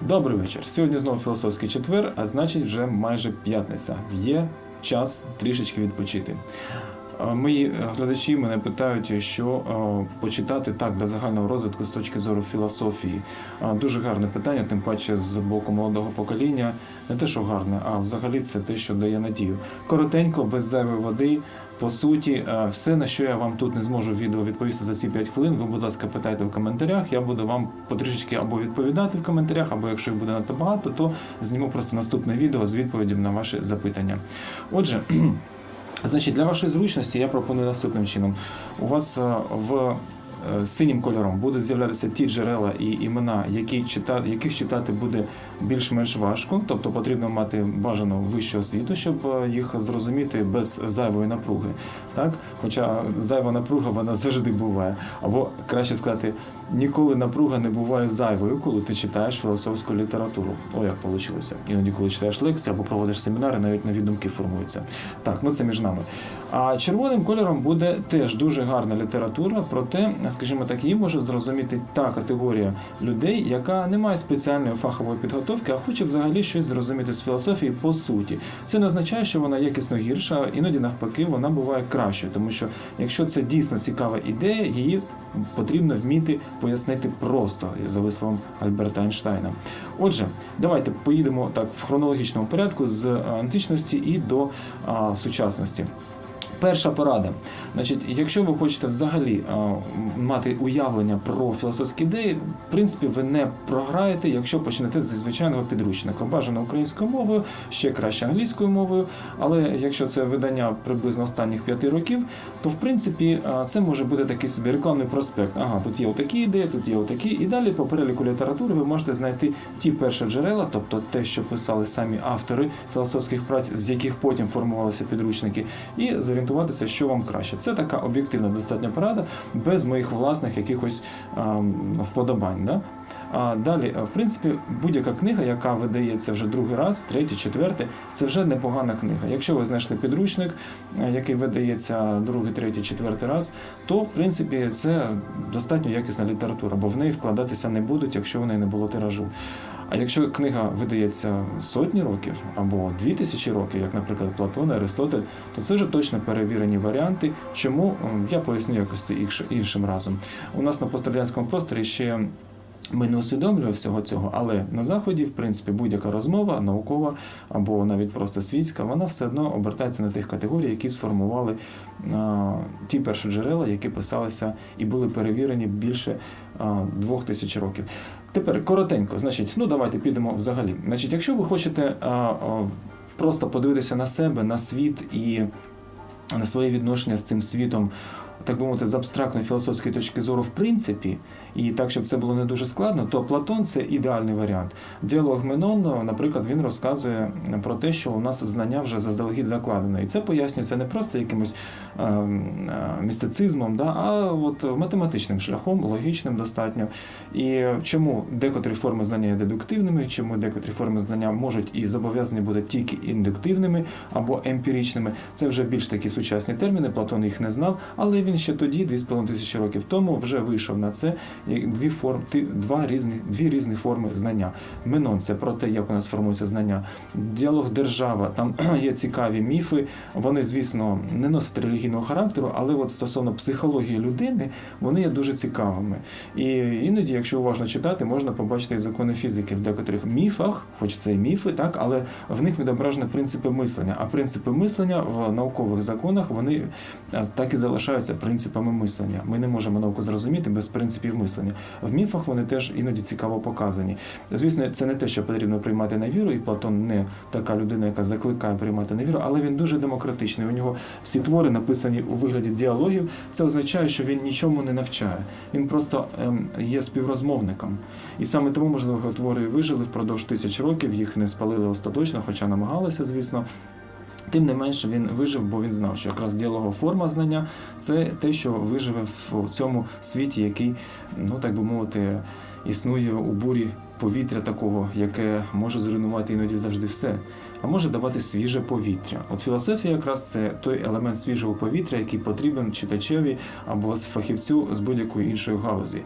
Добрий вечір. Сьогодні знову філософський четвер, а значить, вже майже п'ятниця. Є час трішечки відпочити. Е, Мої глядачі мене питають, що е, почитати так для загального розвитку з точки зору філософії. Е, Дуже гарне питання, тим паче з боку молодого покоління. Не те, що гарне, а взагалі це те, що дає надію. Коротенько, без зайвої води. По суті, е, все, на що я вам тут не зможу відео відповісти за ці 5 хвилин, ви, будь ласка, питайте в коментарях. Я буду вам потрішечки або відповідати в коментарях, або якщо їх буде надто багато, то зніму просто наступне відео з відповіддю на ваші запитання. Отже. Значить, для вашої зручності я пропоную наступним чином. У вас е, в синім кольором будуть з'являтися ті джерела і імена, які чита, яких читати буде більш-менш важко, тобто потрібно мати бажану вищу освіту, щоб е, їх зрозуміти без зайвої напруги. Так? Хоча зайва напруга вона завжди буває. Або краще сказати, ніколи напруга не буває зайвою, коли ти читаєш філософську літературу. О, як вийшло. Іноді, коли читаєш лекції або проводиш семінари, навіть нові думки формуються. Так, ну це між нами. А червоним кольором буде теж дуже гарна література, проте, скажімо так, її може зрозуміти та категорія людей, яка не має спеціальної фахової підготовки, а хоче взагалі щось зрозуміти з філософії по суті. Це не означає, що вона якісно гірша, іноді навпаки, вона буває кращою, тому що якщо це дійсно цікава ідея, її потрібно вміти пояснити просто за висловом Альберта Ейнштейна. Отже, давайте поїдемо так в хронологічному порядку з е, античності і до а, сучасності. Перша порада. Значить, якщо ви хочете взагалі мати уявлення про філософські ідеї, в принципі, ви не програєте, якщо почнете зі звичайного підручника. Бажано українською мовою, ще краще англійською мовою. Але якщо це видання приблизно останніх п'яти років, то в принципі це може бути такий собі рекламний проспект. Ага, тут є отакі ідеї, тут є отакі. І далі по переліку літератури ви можете знайти ті перші джерела, тобто те, що писали самі автори філософських праць, з яких потім формувалися підручники, і зорієнтуватися, що вам краще. Це така об'єктивна достатня порада, без моїх власних якихось ем, вподобань. Да? А далі, в принципі, будь-яка книга, яка видається вже другий раз, третій, четвертий, це вже непогана книга. Якщо ви знайшли підручник, е, який видається другий, третій, четвертий раз, то в принципі це достатньо якісна література, бо в неї вкладатися не будуть, якщо в неї не було тиражу. А якщо книга видається сотні років або дві тисячі років, як, наприклад, Платон, Аристотель, то це вже точно перевірені варіанти. Чому я поясню якось іншим разом. У нас на пострадянському просторі ще. Ми не усвідомлюємо всього цього, але на заході, в принципі, будь-яка розмова, наукова або навіть просто світська, вона все одно обертається на тих категорій, які сформували а, ті перші джерела, які писалися і були перевірені більше а, двох тисяч років. Тепер коротенько, значить, ну давайте підемо взагалі. Значить, якщо ви хочете а, а, просто подивитися на себе, на світ і на своє відношення з цим світом. Так би мовити, з абстрактної філософської точки зору, в принципі, і так, щоб це було не дуже складно, то Платон це ідеальний варіант. Діалог Менон, наприклад, він розказує про те, що у нас знання вже заздалегідь закладено. І це пояснюється не просто якимось е, е, містицизмом, да, а от математичним шляхом, логічним достатньо. І чому декотрі форми знання є дедуктивними, чому декотрі форми знання можуть і зобов'язані бути тільки індуктивними або емпіричними. Це вже більш такі сучасні терміни, Платон їх не знав, але він ще тоді, 2,5 тисячі років тому, вже вийшов на це дві форм, два різні, дві різні форми знання. Менон це про те, як у нас формується знання. Діалог держава, там є цікаві міфи. Вони, звісно, не носять релігійного характеру, але от стосовно психології людини, вони є дуже цікавими. І іноді, якщо уважно читати, можна побачити і закони фізики в декотрих міфах, хоч це і міфи, так, але в них відображені принципи мислення. А принципи мислення в наукових законах вони так і залишаються принципами мислення. Ми не можемо науку зрозуміти без принципів мислення. В міфах вони теж іноді цікаво показані. Звісно, це не те, що потрібно приймати на віру, і Платон не така людина, яка закликає приймати на віру, але він дуже демократичний. У нього всі твори написані у вигляді діалогів. Це означає, що він нічому не навчає. Він просто ем, є співрозмовником. І саме тому, можливо, його твори вижили впродовж тисяч років, їх не спалили остаточно, хоча намагалися, звісно. Тим не менше він вижив, бо він знав, що якраз діалогова форма знання це те, що виживе в цьому світі, який, ну так би мовити, існує у бурі повітря такого, яке може зруйнувати іноді завжди все, а може давати свіже повітря. От філософія якраз це той елемент свіжого повітря, який потрібен читачеві або фахівцю з будь-якої іншої галузі.